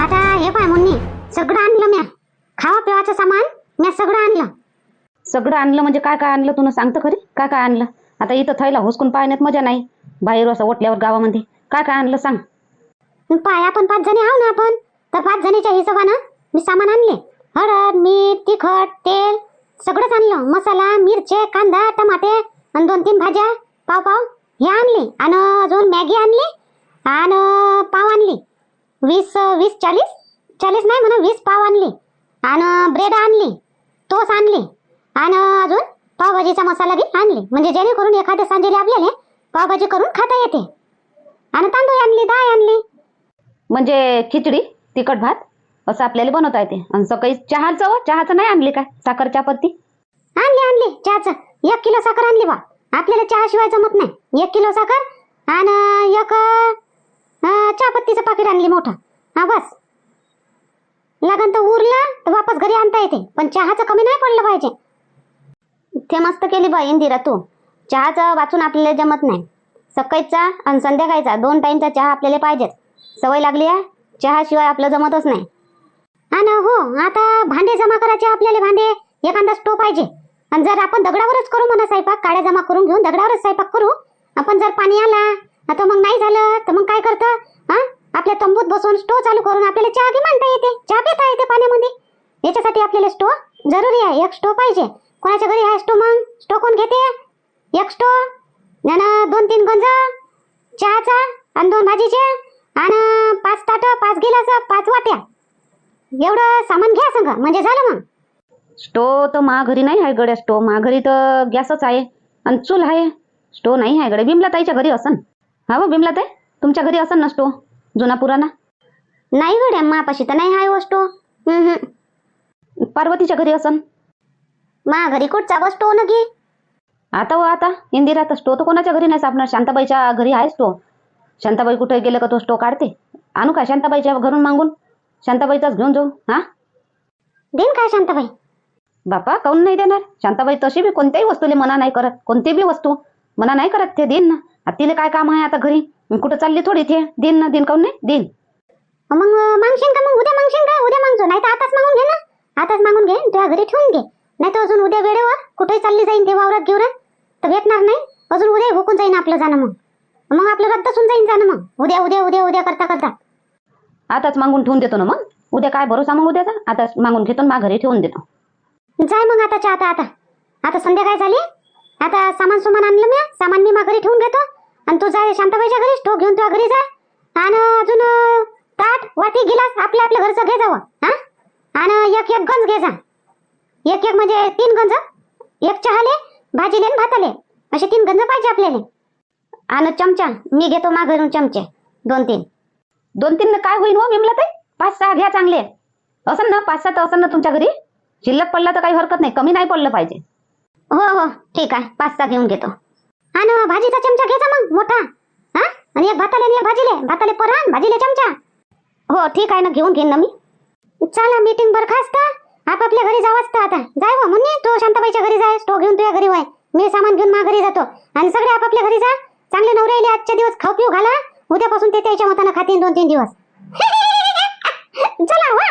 आता हे पाय मुन्नी सगळं आणलं म्या. खावा पिवाचं सामान म्या सगळं आणलं. सगळं आणलं म्हणजे काय काय आणलं तुला सांगतं खरी? काय काय आणलं? आता इथं थैला हुसकून पाहण्यात मजा नाही. बाहेर असं ओटल्यावर गावामध्ये. काय काय आणलं सांग. पाय आपण पाच जणी आहो ना आपण. तर पाच जणीच्या हिशोबानं मी सामान आणले. हळद मीठ तिखट तेल सगळंच आणलं. मसाला मिरचे कांदा टमाटे आणि दोन तीन भाज्या पाव पाव हे आणले. आणि अजून मॅगी आणली. आणि पाव आणली. वीस वीस चाळीस? चाळीस नाही म्हणा वीस पाव आणली. आणि ब्रेड आणली टोस आणली आणि अजून पावभाजीचा मसाला बी आणली. म्हणजे जेणेकरून एखाद्या सांजेला आपल्याला पावभाजी करून खाता येते. आणि तांदूळ आणली डाळ आणली. म्हणजे खिचडी तिखट भात असं आपल्याला बनवता येते. आणि सकाळी चहाचं व चहाचं नाही आणली काय? साखर चहापत्ती आणली आणली चहाचं. एक किलो साखर आणली बा. आपल्याला चहा शिवाय जमत नाही. एक किलो साखर आणि एक चहापत्तीचं पाकिट आणली मोठा. हा बस. लागन तर उरलं तर वापस घरी आणता येते. पण चहाचं कमी नाही पडलं पाहिजे. ते मस्त केली बा इंदिरा तू. चहाचं वाचून आपल्याला जमत नाही. सकाळचा आणि संध्याकाळचा दोन टाईमचा चहा आपल्याला पाहिजेच. सवय लागली आहे? चहाशिवाय आपलं जमतच नाही. आणि हो. आता भांडे जमा करायचे आपल्याला भांडे. एखादा स्टोव पाहिजे. आणि जर आपण दगडावरच करू म्हणा स्वयंपाक काड्या जमा करून घेऊन दगडावरच स्वयंपाक करू आपण जर पाणी आला आता मग नाही झालं तर मग काय करतं? हा? आपल्या तंबूत बसून स्टो चालू करून आपल्याला चहा बी मांडता येते. चहा पिता येते पाण्यामध्ये. याच्यासाठी आपल्याला स्टो जरुरी आहे. एक स्टो पाहिजे. कोणाच्या घरी आहे स्टो मग? स्टो कोण घेते? एक स्टो दोन तीन गंज चहाचा आणि दोन भाजीचे आणि पाच ताट पाच गिलास पाच वाट्या. एवढं सामान घ्या संग. म्हणजे झालं मग. स्टो तर माघरी नाही आहे गड्या स्टो माघरी तर गॅसच आहे. आणि चूल आहे. स्टो नाही आहे गड्या. बिमलाताईच्या घरी असन. हा हो बिमलाताई तुमच्या घरी असन ना स्टो जुना पुराणा नाही गड्या मापाशी तर नाही हाय वस्तू हम्म, हम्म. पार्वतीच्या घरी असन? मा घरी कुठचा वस्तू न की आता व आता. इंदिरा तर स्टो तर कोणाच्या घरी नाही सापणार? शांताबाईच्या घरी आहे स्टो शांताबाई कुठे गेले का तो स्टो काढते? आणू का शांताबाईच्या घरून मागून? शांताबाईचाच घेऊन जाऊ हा? देईन काय शांताबाई? बापा काऊन नाही देणार? शांताबाई तशी बी कोणत्याही वस्तूले मना नाही करत. कोणती बी वस्तू मना नाही करत ते देईन ना. तिला काय काम आहे आता घरी? मग कुठं चालली थोडी ते देईन ना देईन काऊन नाही? देईन. मग मागशील का मग? उद्या मागशील का? उद्या मागजो नाही तर आताच मागून घे ना. आताच मागून घे. तुझ्या घरी ठेवून घे. नाही तर अजून उद्या वेळेवर कुठेही चालली जाईन ते वावरात घेऊन. तर भेटणार नाही. अजून उद्या हुकून जाईन आपलं जाणं मग. मग आपलं रद्दच होऊन जाईन जाणं मग. उद्या उद्या उद्या उद्या करता करता. आताच मागून ठेवून देतो ना मग? उद्या काय भरोसा मग उद्याचा? आताच मागून घेतो मा घरी ठेवून देतो. जाय मग आताच्या आता आता. आता संध्याकाळ झाली. आता सामान सुमान आणलं मी. सामान मी घरी ठेवून घेतो. आणि तू जाय शांताबाईच्या घरी ठोक घेऊन तुझ्या घरी जा. आणि अजून ताट वाटी गिलास आपल्या आपल्या घरचं घे जावं हा? आणि एक एक गंज घे जा. एक एक म्हणजे तीन गंज. एक चहाले भाजीले आणि भाताले. असे तीन गंज पाहिजे आपल्याला. आणि चमचा मी घेतो माघरून चमचे दोन तीन. दोन तीन काय होईल हो विमला ताई पाच सहा घ्या चांगले. असं ना पाच सहा तर असं ना तुमच्या घरी. शिल्लक पडला तर काही हरकत नाही कमी नाही पडलं पाहिजे. हो हो ठीक आहे. पाच सहा घेऊन घेतो. आणि भाजीचा चमचा घ्यायचा मग मोठा. हा? आणि एक भाताले आणि एक भाजीले. भाताले परान भाजीले चमचा. हो ठीक आहे ना घेऊन घेईन ना मी. चला मीटिंग बरखास्त आपापल्या घरी जावंच तर आता. जाय व मुन्नी तू शांताबाईच्या घरी जाय. तो घेऊन तुझ्या घरी वाय. मी सामान घेऊन मा घरी जातो. आणि सगळे आपापल्या घरी जा. चांगले नवऱ्याले आजच्या दिवस खाऊ पिऊ घाला. उद्यापासून ते त्याच्या मतानं खातील दोन तीन दिवस. चला वा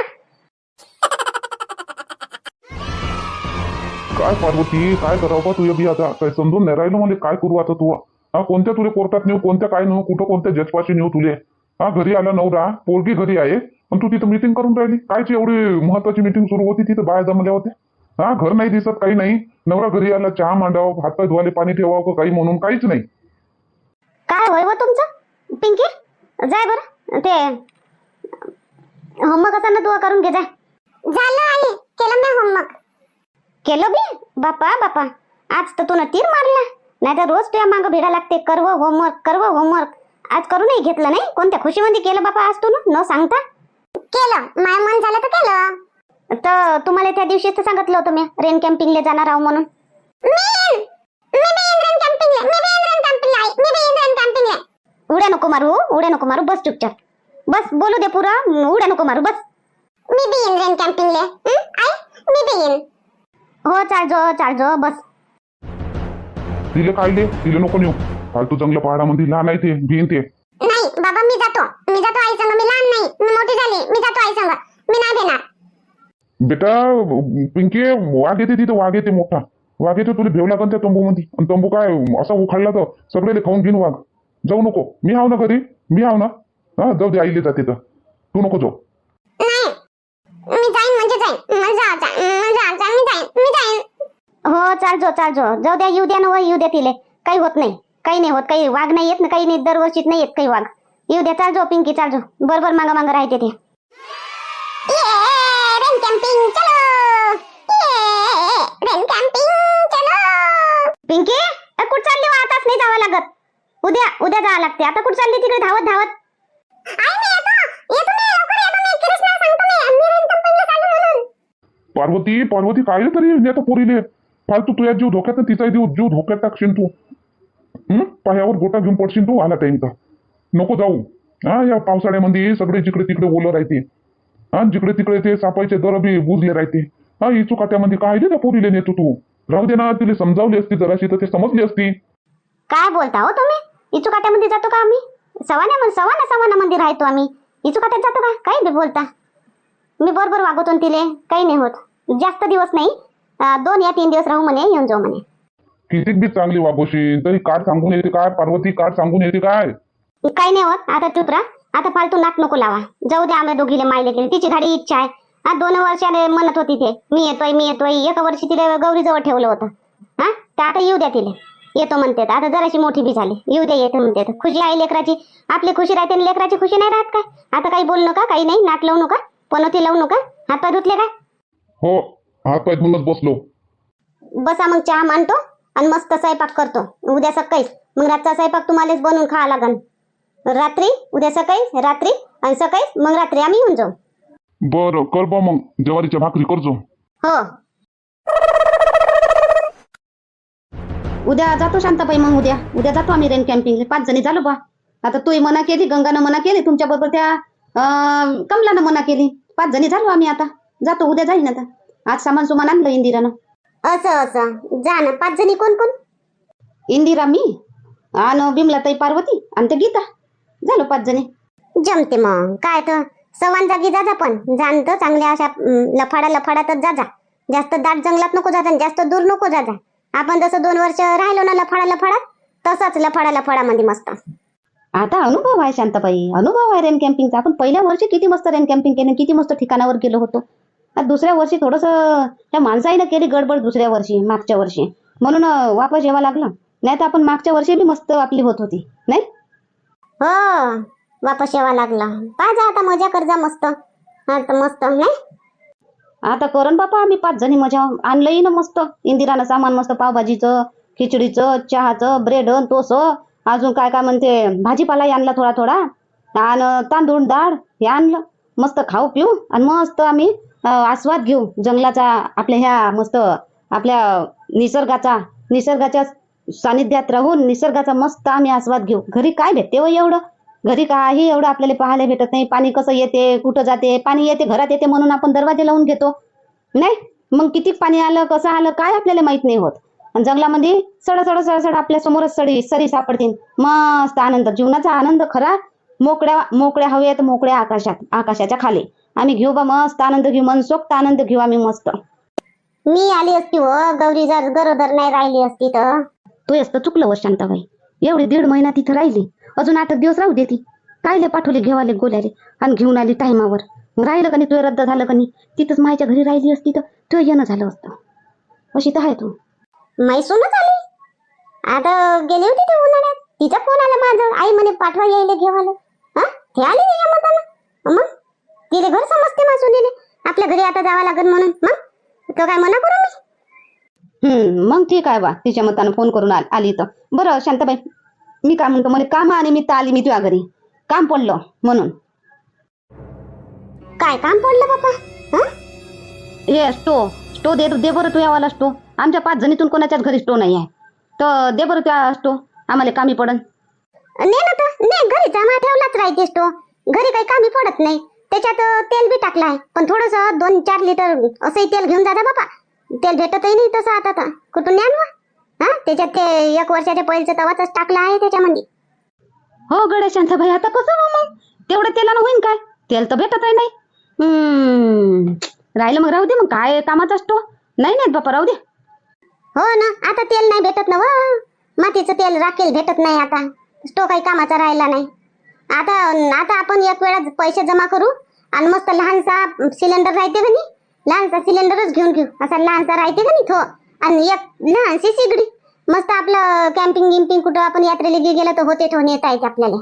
काय पार्वती काय करावं बा तुझ्या बी आता काय समजून नाही राहिलं मला. काय करू आता तू? हा कोणत्या तुले कोर्टात नेऊ कोणत्या काय नेऊ कुठं कोणत्या जजपाशी नेऊ तुले? हा घरी आला नवरा पोरगी घरी आहे पण तू तिथं मिटिंग करून राहिली. कायची एवढी महत्वाची मिटिंग सुरू होती तिथं? बाया जमल्या होत्या. हा घर नाही दिसत काही नाही. नवरा घरी आला चहा मांडावं हात पाय धुवाले पाणी ठेवावं काही म्हणून काहीच नाही. काय होय व तुमचं? पिंकी जाय बरं. ते होमवर्क असताना तू करून घे जाय. झालं आई केलं मी होमवर्क. केलं बी? बापा बापा. आज तर तू तीर मारला. नाही तर रोज तुझ्या मागं भिडा लागते. करव होमवर्क करव होमवर्क. आज करूनही घेतलं नाही. कोणत्या खुशीमध्ये केलं बापा आज तू न सांगता? केलं. माय मन झालं तर केलं. तर तुम्हाला त्या दिवशी तर सांगितलं होतं मी रेन कॅम्पिंगला जाणार आहो म्हणून. उड्या नको मारू उड्या नको मारू. बस चुपचाप. बस बोलू दे पुरं. उड्या नको मारू. बस. मी बी येईन रेन कॅम्पिंगले आई मी बी येईन. हो चालजो चालजो बस. तिले कायले तिले नको नेऊ. फालतू जंगल पहाडामध्ये लहान आहे ते भिन ते. नाही बाबा मी जातो. मी जातो आई संग. मी लहान नाही. मी मोठी झाली. मी जातो आई संग. मी नाही देणार. बेटा पिंकी वाघ येते तिथं वाघ येते मोठा. वाघ येते तुला भेव लागन त्या तंबूमध्ये. आणि तंबू काय असा उखाडला तर सगळे खाऊन घेईन वाघ. जाऊ नको. मी हाव ना घरी? मी हाव ना? हा जाऊ दे आईले जाते तर. तू नको जाऊ. नाही. मी जाईन. म्हणजे जाईन. मला जायचं मला जायचं मी जाईन. मी जाईन. हो चाल जो चाल जो जाऊ द्या येऊ द्या ना येऊ द्या तिले. काही होत नाही. काही नाही होत. काही वाघ नाही येत ना काही नाही. दरवर्षीच नाही येत काही वाघ. येऊ द्या चाल जो पिंकी चाल जो बरोबर मागा मागा राहते ते. पिंकी कुठं चालली वा? आताच नाही जावं लागत. उद्या उद्या जावं लागते. आता कुठं चालली तिकडे धावत धावत? पार्वती पार्वती काय तरी? नेता पोरीले. फालतू तुझ्या जीव धोक्यात तिचा जीव जीव धोक्यात टाकशील तू. हम्म पायावर गोटा घेऊन पडशील तू? आला टाइमचा नको जाऊ. हा या पावसाळ्यामध्ये सगळे जिकडे तिकडे ओलं राहते. हा जिकडे तिकडे ते सापायचे दर बी बुजले राहते. हा इचू काट्यामध्ये काय त्या पोरीले नेतो तू? राहू दे ना तिला समजावली असती जराशी तर ते समजली असती. काय बोलता हो तुम्ही? इचू काट्यामध्ये जातो का आम्ही? सवाना सवाना सवानामध्ये राहतो आम्ही. इचू काट्यात जातो का? काही बी बोलता. मी बरोबर वागवतो न तिले. काही नाही होत. जास्त दिवस नाही. दोन या तीन दिवस राहू म्हणे येऊन जाऊ म्हणे. किती बी चांगली वागोशी तरी काय सांगून येते काय? पार्वती काय सांगून येते काय? काही नाही होत. आता चुप राहा. आता फालतू नाक नको लावा. जाऊ दे आम्ही दोघीले मायले गेले तिची धाडी इच्छा आहे. हा दोन वर्षाने म्हणत होती ते मी येतोय मी येतोय. एका वर्षी तिला गौरीजवळ ठेवलं होतं. हा तर आता येऊ द्या तिले. येतो म्हणते. आता जराशी मोठी बी झाली. येऊ द्या येतो म्हणते. खुशी आहे लेकराची? आपली खुशी राहते आणि लेकराची खुशी नाही राहत काय? आता काही बोलू नका काही नाही. नाक लावू नका. पनोती लावू नका. हात धुतले काय? हो हात पाय धुवूनच बसलो. बसा मग चहा मांडतो आणि मस्त स्वयंपाक करतो. उद्या सकाळीच. मग रातचा स्वयंपाक तुम्हालाच बनवून खावा लागन. रात्री उद्या सकाळी रात्री आणि सकाळी मग रात्री आम्ही येऊन जाऊ. बरं कर बा मग. ज्वारीच्या भाकरी करजो हो. उद्या जातो शांताबाई मग उद्या. उद्या जातो आम्ही रेन कॅम्पिंगला पाच जणी झालो बा. आता तूही मना केली गंगानं मना केली तुमच्या बरोबर त्या अं, कमलानं मना केली. पाच जणी झालो आम्ही आता. जातो उद्या जाईन आता आज सामान सुमान आणलं इंदिरानं. असं असं. जा ना. पाच जणी कोण कोण? इंदिरा मी आणि बिमलाताई पार्वती आणि ते गीता. झालो पाच जणी. जमते मग. काय तर. सवान जागी जा जा पण. जाणत चांगल्या अशा अं, लफाडा लफाडातच जा जा. जास्त दाट जंगलात नको जा जा जास्त दूर नको जा जा. आपण जसं दोन वर्ष राहिलो ना लफाडा लफाडात तसंच लफाडा लफाडामध्ये मस्त. आता अनुभव आहे शांताबाई. अनुभव आहे रेन कॅम्पिंगचा आपण पहिल्या वर्षी किती मस्त रेन कॅम्पिंग केलं किती मस्त ठिकाणावर गेलो होतो. दुसऱ्या वर्षी थोडंसं त्या माणसाईनं केली गडबड दुसऱ्या वर्षी मागच्या वर्षी. म्हणून वापस यावं लागलं. नाही तर आपण मागच्या वर्षी बी मस्त आपली होत होती. नाही? हो वापस यावा लागला. पा जा आता मजा कर जा मस्त. हा तर मस्त नाही? आता करण बापा आम्ही पाच जणी मजा आणलंही ना मस्त. इंदिरानं सामान मस्त पावभाजीचं खिचडीचं चहाचं ब्रेड तोस. अजून काय काय म्हणते भाजीपालाही आणला थोडा थोडा. आणि तांदूळ डाळ हे आणलं. मस्त खाऊ पिऊ आणि मस्त आम्ही आस्वाद घेऊ जंगलाचा आपल्या ह्या मस्त आपल्या निसर्गाचा निसर्गाच्या सानिध्यात राहून निसर्गाचा मस्त आम्ही आस्वाद घेऊ. घरी काय भेटते हो एवढं? घरी काही एवढं आपल्याला पाहायला भेटत नाही. पाणी कसं येते कुठं जाते? पाणी येते घरात येते म्हणून आपण दरवाजे लावून घेतो. नाही? मग किती पाणी आलं कसं आलं काय आपल्याला माहीत नाही होत. आणि जंगलामध्ये सड सड सड सड आपल्या समोरच सडी सरी सापडतील. मस्त आनंद जीवनाचा आनंद खरा मोकळ्या मोकळ्या हवेत मोकळ्या आकाशात आकाशाच्या खाली. आम्ही घेऊ बा मस्त आनंद घेऊ मनसोक्त आनंद घेऊ आम्ही मस्त. मी आली असती हो गौरी जर गरोदर नाही राहिली असती तर. तू असतं चुकलं व शांताबाई. एवढी दीड महिना तिथं राहिली अजून आठ दिवस राहू देती कायले पाठवले घेवाले गोल्याले आणि घेऊन आली टायमावर. राहिलं का नाही तुझं रद्द झालं का नाही तिथंच मायच्या घरी राहिली असती तर तुझं येणं झालं असतं. अशी तर आहे तू. मैसूनच आली? आता गेली होती ते उन्हाळ्यात? तिचा फोन आला माझं आई म्हणे पाठवा यायला घेवाले हा? ते आली मग? तिले घर समजते मा सुनीले आपल्या घरी आता जावं लागेल म्हणून मग? तो काय मना करू मी? हम्म मग ठीक आहे बा. तिच्या मतानं फोन करून आल- आली तर बरं शांताबाई मी काय म्हणतो मला कामानिमित्त आली मी तुझ्या घरी. काम पडलं म्हणून. काय काम पडलं बापा? हा? हे स्टो स्टो दे दे बरं तुझ्यावाला स्टो आमच्या पाच जणीतून कोणाच्याच घरी स्टो नाही आहे तर दे बरं त्या स्टो आम्हाला कामी पडन. ने ना तर. ने घरी जमा ठेवलाच राहतेस तो. घरी काही कामी पडत नाही. त्याच्यात तेल बी टाकलं आहे पण थोडस दोन चार लिटर असंही तेल घेऊन जा जा बापा. तेल भेटतही नाही तसं आता कुठून न्यान हा? त्याच्यात ते एक वर्षाच्या पहिलचं तवाच टाकलं आहे त्याच्यामध्ये. हो गड्या शांताबाई आता कसं मग? तेवढं तेलानं होईन काय? तेल तर भेटत आहे नाही राहिलं मग राहू दे मग. काय कामाचा असतो? नाही नाही बापा राहू दे. हो ना. आता तेल नाही भेटत ना व. मातीचं तेल राखेल भेटत नाही आता. तो काही कामाचा राहिला नाही. आता आता आपण एक वेळा पैसे जमा करू. आणि मस्त लहानसा सिलेंडर राहते का नाही लहानसा सिलेंडरच घेऊन घेऊ. असा लहानसा राहते का नाही तो आणि एक लहानशी सिगडी. मस्त आपलं कॅम्पिंग गिम्पिंग कुठं आपण यात्रेला गेलं तर होते ठेवून येता येते आपल्याला.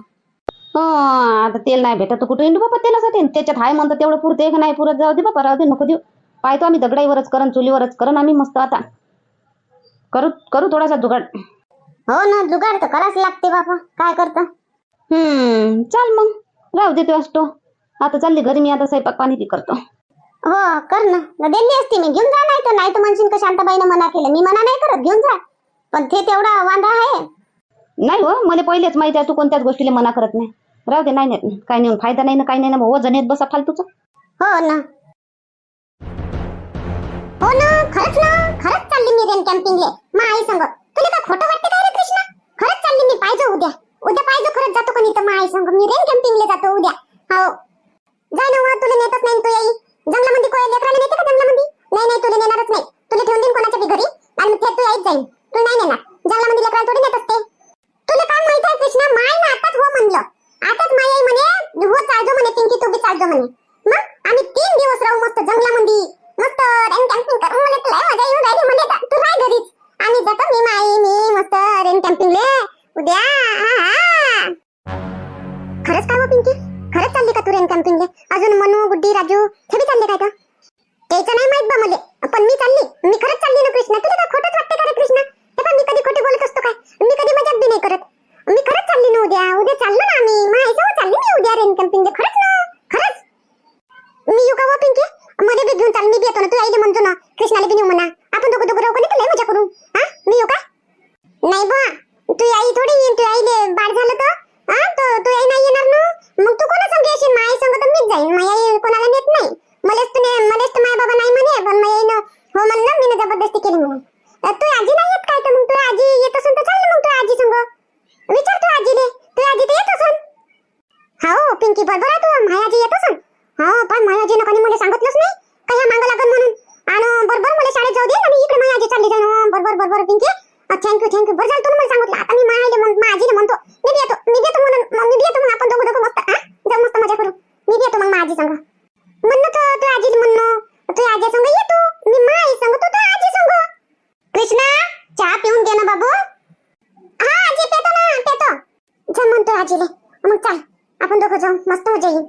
हो आता तेल नाही भेटत कुठे इंडू बापा तेलासाठी? आणि त्याच्यात हाय म्हणतं तेवढं पुरते का नाही पुरत? जाऊ दे बापा राहू दे नको देऊ. पाहतो आम्ही दगडाईवरच करण चुलीवरच करण आम्ही मस्त आता. करू करू थोडासा जुगाड. हो ना जुगाड तर करावंच लागते बाबा. काय करता? हम्म चाल मग. राहू दे तो असतो आता चालली घरी मी आता स्वयंपाक पाणी बी करतो. हो कर ना. न दिली असती मी घेऊन जा नाही तर नाही तर म्हणशील का शांताबाईनं मना केलं. मी मना नाही करत घेऊन जा. पण ते तेवढा वांदा आहे. नाही हो मला पहिलेच माहिती आहे तू कोणत्याच गोष्टीला मना करत नाही. राहू दे नाही नाही काही नाही फायदा नाही ना काही नाही ना मग वजन येत बसा फालतूचं. हो ना. हो ना खरंच ना. खरंच चालली मी रेन कॅम्पिंगले. मा आई संग. तुला काय खोटं वाटते काय रे कृष्णा? खरंच चालली मी पाहिजे उद्या. उद्या पाहिजे खरंच जातो कोणी तर मा आई संग? मी रेन कॅम्पिंगले जातो उद्या. हो. जाय ना तुला नेतच नाही तू येई जंगलामध्ये कोण लेकराला नेते का जंगलामध्ये नाही नाही तुला नेणारच नाही. तुला ठेवून देईन कोणाच्या बी घरी. आणि ते तू जाईन. तू नाही नेणार. जंगलामध्ये लेकराला थोडी नेत असते. तुला काय माहीत आहे कृष्णा? माय ना आताच हो म्हणलं. आताच माय आई म्हणे हो चालजो म्हणे पिंकी तू बी चालजो म्हणे. मग आम्ही तीन दिवस राहू मस्त जंगलामध्ये मस्त रेन कॅम्पिंग करू म्हणे तुला मजा राहिली म्हणे तू राह घरीच. आम्ही जातो मी माई मी मस्त रेन कॅम्पिंगले उद्या. खरंच काय हो पिंकी? खरंच चालली का तू रेन कॅम्पिंगले अजून मनू गुड्डी राजू हे बी चालले काय का त्याचं नाही माहीत बा मले पण मी चालली. मी खरंच चालली ना कृष्णा? तुला काय खोटंच वाटते का रे कृष्णा? ते पण मी कधी खोटे बोलत असतो काय? मी कधी मजाक बी नाही करत. मी खरंच चालली ना उद्या. उद्या चाललो ना आम्ही. माझ्यासोबत चालली मी उद्या रेन कॅम्पिंगले खरंच ना? खरंच? मी येऊ का व पिंकी? मध्ये बी घेऊन चाल मी बी येतो ना. तू आईले म्हणतो ना. कृष्णाला बी नेऊ म्हणा. आपण दोघं दोघं राहू का नाही मजा करू. हा? मी येऊ का? नाही बा. तू आई थोडी येईन. तू आईले बाळ झालं तर? हा? तो तू आई नाही येणार ना? मग तू कोण संग येशील माई संग तर मीच जाईन. माई कोणाला नेत नाही. मलाच तू मलाच तू तर माय बाबा नाही म्हणे पण माई हो म्हणलं मी जबरदस्ती केली म्हणून. तू आजी नाही येत काय तर मग? तू आजी येत असेल तर चाल मग तू आजी संग. विचार तू आजीले. तू आजी तर येत असेल हो पिंकी बरोबर आहे तू. मायाजी येत असेल हो पण मायाजीनं कधी मला सांगितलंच नाही. का ह्या मागं लागन म्हणून. आणि बरोबर मला शाळेत जाऊ दे आणि इकडे मायाजी चालली जाईन. हो, बरोबर बरोबर पिंकी. थँक्यू थँक्यू बरं झालं तू मला सांगितलं. आता मी मायाले मग माझी म्हणतो. मी बी येतो. मी बी येतो म्हणून मी बी येतो मग आपण दोघं दोघं मस्त एकदम मस्त मजा करू. मी येतो मग माझी संग. म्हणणं तर तू आजी म्हणणं तू आजी संग येतो मी माई संग तू तर आजी संग. कृष्णा चहा पिऊन दे ना बाबू. हा आजी पेतो ना पेतो. जा म्हणतो आजीले. मग चाल आपण दोघं जाऊ. मस्त मजा येईल.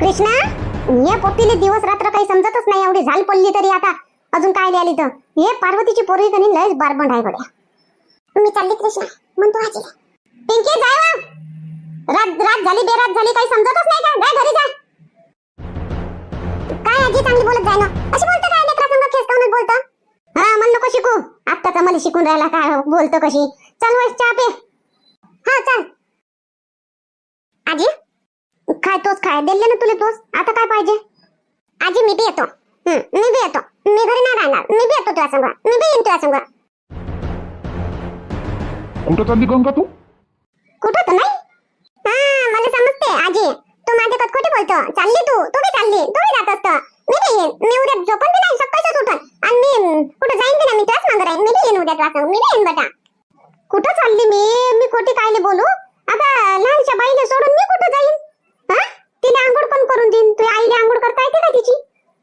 कृष्णा या पोट्टीले दिवस रात्र काही समजतच नाही. एवढी झाल पडली तरी आता. अजून काय आली तर हे पार्वतीची पोरगी कनी लयच बारबंड आहे गड्या मी चालली कृष्णा. म्हणतो आजी पिंकी जाय रात रात झाली बेरात झाली काही समजतच नाही का? जाय घरी जा. काय आजी चांगली बोलत जाय ना? अशी बोलतं काय लेकरा संग? खेस काऊनच बोलतं. हा मला नको शिकू. आत्ताचा मला शिकून राहिला काय बोलतो कशी. चल वैस चहा पे. हा चल. आजी काय तोच काय दिले ना तुला तोच? आता काय पाहिजे? आजी मी बी येतो. मी बी येतो. मी घरी नाही राहणार. मी बी येतो तुझ्या संग मी बी येईन तुझ्या संग कुठं चालली गंगा तू? कुठं तर नाही. मला आजी तू माझे खोटी बोलतो? चालली तू? तू बी चालली. तू बी जात असतो. मी बी येईन. मी उद्या झोपून बी नाही सकाळचं उठून आणि मी कुठं जाईन बी ना मी तुझ्याच मागं राहीन. मी बी येईन उद्या तुझ्या मी बी येईन बेटा. कुठं चालली मी? मी खोटी कायले बोलू? आता लहानशा बाईला सोडून मी कुठं जाईन? हा? तिला आंघोळ कोण करून देईन? तुझ्या आईला आंघोळ करता येते का तिची?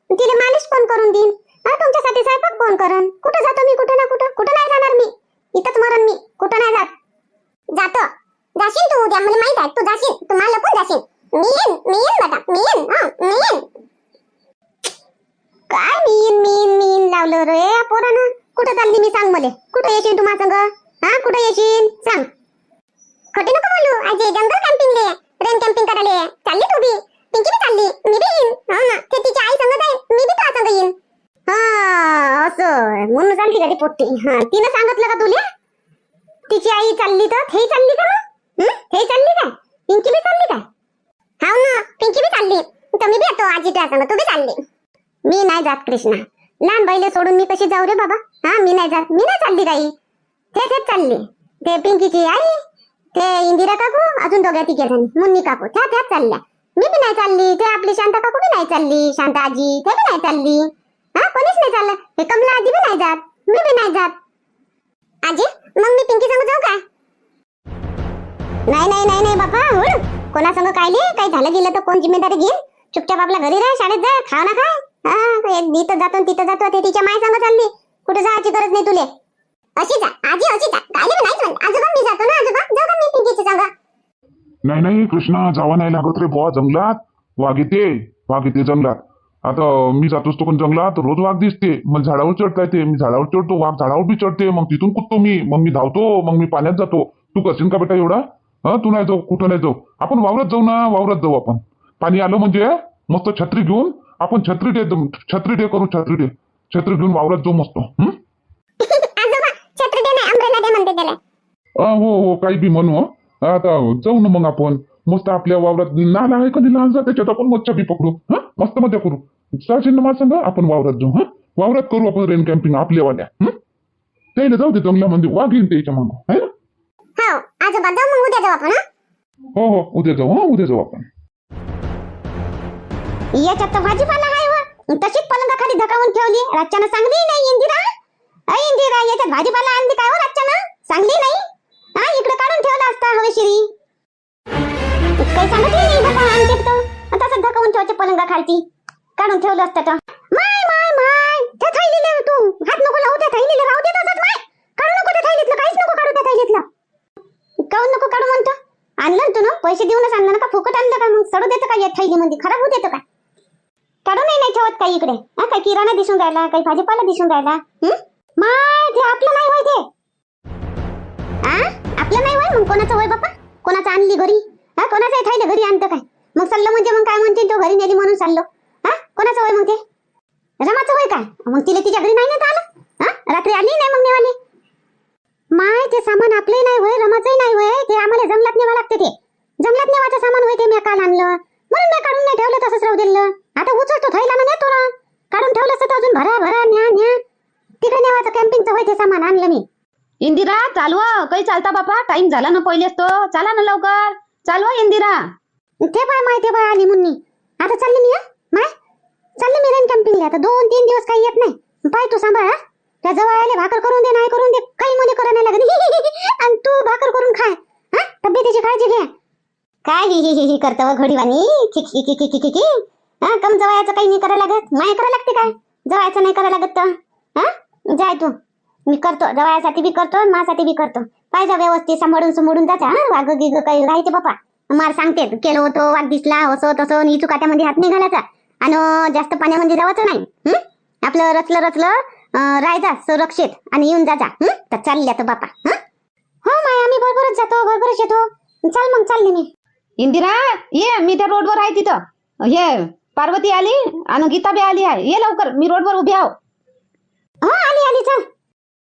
तिला मालिश कोण करून देईन? हा? तुमच्यासाठी स्वयंपाक कोण करून? कुठं जातो मी? कुठं ना कुठं? कुठं नाही जाणार मी? इथंच मरण मी. कुठं नाही जात? जातो. जाशील तू उद्या मला माहीत आहे तू जाशील तुम्हाला मला पण जाशील. मी येईन मी येईन बेटा मी येईन हा मी येईन काय मी येईन मी येईन मी येईन लावलं रे या पोरानं? कुठं चालली मी सांग मले? कुठं येशील तू माझ्या संग? हा कुठं येशील? सांग. खोटे नको बोलू आज जंगल कॅम्पिंग कॅम्पिंगले रेन कॅम्पिंग करायला चालली तू बी. पिंकी बी चालली मी बी येईन. हो ना ते तिच्या आई संग जाईन मी बी तुला संग येईन. हा असं म्हणून चालली का ती पोट्टी? हा तिनं सांगितलं का तुला? तिची आई चालली तर हे चालली का मग हं? हे चालली काय पिंकी बी चालली काय हाव ना पिंकी बी चालली तर मी बी येतो संग तू बी चालली. मी नाही जात कृष्णा. लहान बैले सोडून मी कशी जाऊ रे बाबा? हा मी नाही जात. मी नाही चालली काही. तेच चालली. ते पिंकीची आई ते इंदिरा काकू अजून दोघ्या तिघे जणी. मुन्नी काकू त्या त्याच चालल्या. मी बी नाही चालली. ते आपली शांता काकू बी नाही चालली. शांता आजी ते बी नाही चालली. हा कोणीच नाही चाललं. हे कमला आजी बी नाही जात. मी बी नाही जात. आजी मग मी पिंकी संग जाऊ का? नाही नाही नाही नाही बापा उड कोणासंग काय काही झालं गेलं तर कोण जिम्मेदारी घेईल? चुपचाप आपल्या घरी राह शाळेत जा खा ना खा. हा इथं जातो तिथं जातो ते तिच्या माय सांगत चालली. कुठे जायची गरज नाही तुले. अशी जा आजी अशी जा. कायले बी नाही आजोबा मी जातो ना आजोबा. जाऊ का मी पिंकीच्या नाही नाही कृष्णा जावा नाही लागत रे बुवा जंगलात. वाघ येते वाघ येते जंगलात. आता मी जात असतो पण जंगलात. रोज वाघ दिसते. मग झाडावर चढता येते मी झाडावर चढतो वाघ झाडावर बी चढते. मग तिथून कुदतो मी. मग मी धावतो मग मी पाण्यात जातो. तू करशील का बेटा एवढा? हा तू नाही जाऊ कुठं नाही जाऊ? आपण वावरात जाऊ ना वावरात जाऊ आपण. पाणी आलं म्हणजे मस्त छत्री घेऊन आपण छत्री डे छत्री डे करू छत्री डे. छत्री घेऊन वावरात जाऊ मस्त. हं? हो काही बी म्हणू. आता जाऊ ना मग आपण. मस्त आपल्या वावरात नाला आहे कधी लहानसा त्याच्यात आपण मच्छा बी पकडू. हा? मस्त मजा करू. चालशील ना संग आपण वावरात जाऊ हा. वावरात करू आपण रेन कॅम्पिंग आपल्यावाल्या? त्याला जाऊ दे जंगलामध्ये वाघ येईन त्याच्या मागं है मग हो हो उद्या जाऊ हा उद्या जाऊ आपण. याच्यात तर भाजीपाला आहे व. तशीच पलंगाखाली धकावून ठेवली. रातच्यानं सांगली नाही इंदिरा. अ इंदिरा याच्यात भाजीपाला आणली काय हो रातच्यानं? सांगली नाही? हा इकडे काढून ठेवला असता हवेशिरी. काही सांगितली नाही बाबा आणते तो. तसं धकावून ठेवायचे पलंग खालती. काढून ठेवलं असतं तर माय माय माय त्या थैलीले तू. हात नको लावू त्या थैलीले राहू दे तसंच माय. काढू नको त्या थैलीतलं काहीच नको काढू त्या थैलीतलं काऊन नको काढू म्हणतो? आणलं तू ना? पैसे देऊनच आणलं ना का? फुकट आणलं का मग? सडू देतं का या थैलीमध्ये खराब होऊ देतं का? काही इकडे. हा काही किराणा दिसून राहिला काही भाजीपाला दिसून राहिला. माय ते आपलं नाही होय ते. आ? आपलं नाही होय? मग कोणाचं होय बापा? कोणाचं आणली घरी? हा कोणाचं थायले घरी आणतं काय? मग चाललं म्हणजे मग काय म्हणते? तो घरी नेली म्हणून चाललो. हा कोणाचं होय मग ते? रमाचं होय काय? मग तिला तिच्या घरी नाही नेता आलं? हा रात्री आली नाही मग नेवाले? माय ते सामान आपले नाही होय रमाचंही नाही होय. ते आम्हाला जंगलात नेवा लागते ते. जंगलात नेवाचं सामान होय ते मी काल आणलं. म्हणून मी काढून नाही ठेवलं तसंच राहू दिलं. आता उचलतो थैला ना नेतो ना काढून ठेवलं असतं तर अजून भरा भरा न्या न्या तिकडे नेवाचं कॅम्पिंगचं होय ते सामान आणलं मी. इंदिरा चालवा काही चालता बापा? टाइम झाला ना पहिलेच तो. चला ना लवकर. चालवा इंदिरा. ते पाय माय ते पाय आली मुन्नी. आता चालली मी हं? माय? चालली मी रेन कॅम्पिंगला आता दोन तीन दिवस काही येत नाही. पाय तू सांभाळ हं? त्या जवळ आले भाकर करून दे नाही करून दे काही मला करा नाही लागत आणि तू भाकर करून खाय हं? तब्येतीची काळजी घे. काय हि हि हि हि करतो घडीवानी खिक खिक खिक खिक खिक हा कम जवायचं काही नाही करायला लागत. माय करायला लागते काय? जवायचं नाही करायला लागत तर हा? जाय तू. मी करतो. जवायासाठी बी करतो माझ्यासाठी बी करतो. पाहिजे व्यवस्थित सांभाळून सांभाळून हा वाघ गिग काही राहायचे बापा. मार सांगते. केलं होतं वाघ दिसला असं तसं आणि इचू काट्यामध्ये हात नाही घालायचा आणि जास्त पाण्यामध्ये जावायचं नाही? आपलं रचलं रचलं राहायचा सुरक्षित आणि येऊन हं? तर चालल्या तर बापा. हं? हो माय आम्ही बरोबरच जातो बरोबरच येतो. चल मग चालले मी. इंदिरा ये मी त्या रोडवर आहे तिथं. हे पार्वती आली आणि गीता बी आली आहे. ये लवकर मी रोडवर उभी आहो. हो आली आली चल.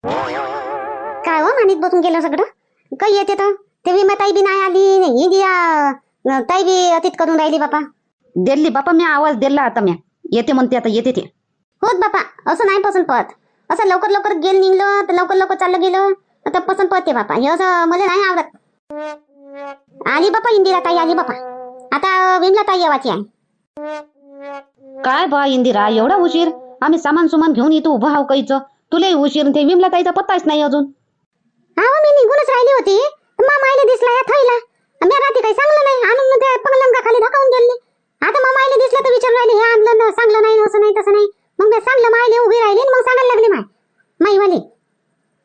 काय हो माणिक बसून गेलं सगळं? काही येते तर? ते विमा ताई बी नाही आली इंडिया ताई बी अतीत करून राहिली बापा. दिल्ली बापा मी आवाज दिला आता मी. येते म्हणते आता येते ते. होत बापा असं नाही पसंत पडत असं लवकर लवकर गेल निघलो तर लवकर लवकर चाललं गेलो तर पसंत पडते बापा. हे असं मला नाही आवडत. आली बापा इंदिरा ताई आली बापा. आता विमला ताई येवाची आहे. काय बा इंदिरा एवढा उशीर? आम्ही सामान सुमान घेऊन येतो उभं आहो काहीच. तुलाही उशीर ते विमला ताईचा पत्ताच नाही अजून. हा मी निघूनच राहिली होती. तर मा मायले दिसला या थैला. मी रात्री काही सांगलं नाही. आणून ते पलंगा खाली धकावून गेली. आता मा मायले दिसलं तर विचारून राहिली हे आणलं ना सांगलं नाही असं नाही तसं नाही. मग मी सांगलं मायले उभी राहिली आणि मग सांगायला लागली माय माईवाली.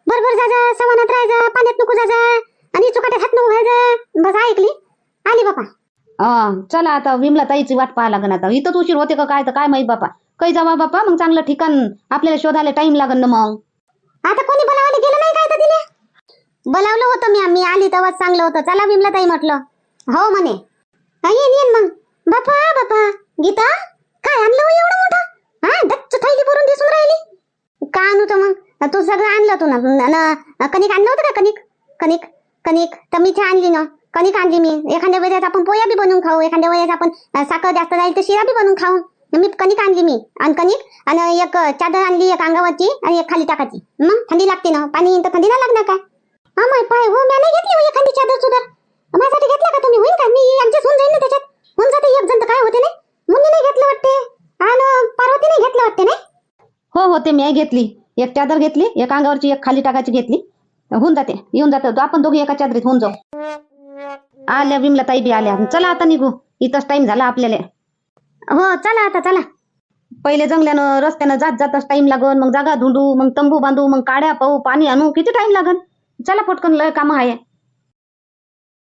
बरोबर जा जा सवनात राहायचं पाण्यात नको जा जा आणि चुकाट्यात हात नको घ्यायचं बस ऐकली? आली बापा. अं, चला आता विमला ताईची वाट पाहा लागन आता. इथंच उशीर होते का काय? तर काय माहीत बापा. काही जावा बापा मग चांगलं ठिकाण आपल्याला शोधायला टाइम लागन ना मग. आता कोणी बोलावले गेलं नाही काय तर तिने बोलावलं होतं मी आम्ही आली तेव्हाच चांगलं होतं. चला विमला ताई म्हटलं. हो म्हणे. हा, येईन येईन मग. बापा बापा. गीता काय आणलं हो एवढं मोठं? हा डच्च थैली भरून दिसून राहिली. का आणू तर मग? तू सगळं आणलं तू ना. न- कणिक आणलं होतं का कणिक? कणिक कणिक. तर मिठी आणली ना. कणिक आणली मी. एखाद्या वेळेस आपण पोया बी बनवून खाऊ. एखाद्या वेळेस आपण अं, साखर जास्त जाईल तर शिरा बी बनवून खाऊ. मी कणिक आणली मी. आणि कणिक आणि एक चादर आणली एक अंगावरची आणि एक खाली टाकायची. मग थंडी लागते ना. पाणी तर थंडी नाही लागणार काय? हा माय पाय. हो मी नाही घेतली हो एखादी चादर सुद्धा. माझ्यासाठी घेतला का तुम्ही? होईल का? मी ऍडजस्ट होऊन जाईल ना त्याच्यात. होऊन जाते एक जण तर काय होते नाही? मुन्नी नाही घेतलं वाटते. आणि पार्वती नाही घेतलं वाटते नाही? हो हो ते मी घेतली. एक चादर घेतली एक अंगावरची एक खाली टाकायची घेतली. होऊन जाते. येऊन जाते. तो आपण दोघी एका चादरीत होऊन जाऊ. आल्या विमला ताई बी आल्या. चला आता निघू. इथंच टाइम झाला आपल्याला. हो चला आता चला. पहिले जंगल्यानं रस्त्यानं जात जातच टाइम लागन मग जागा धुंडू मग तंबू बांधू मग काड्या पाहू पाणी आणू किती टाइम लागन? चला पटकन लय कामं आहे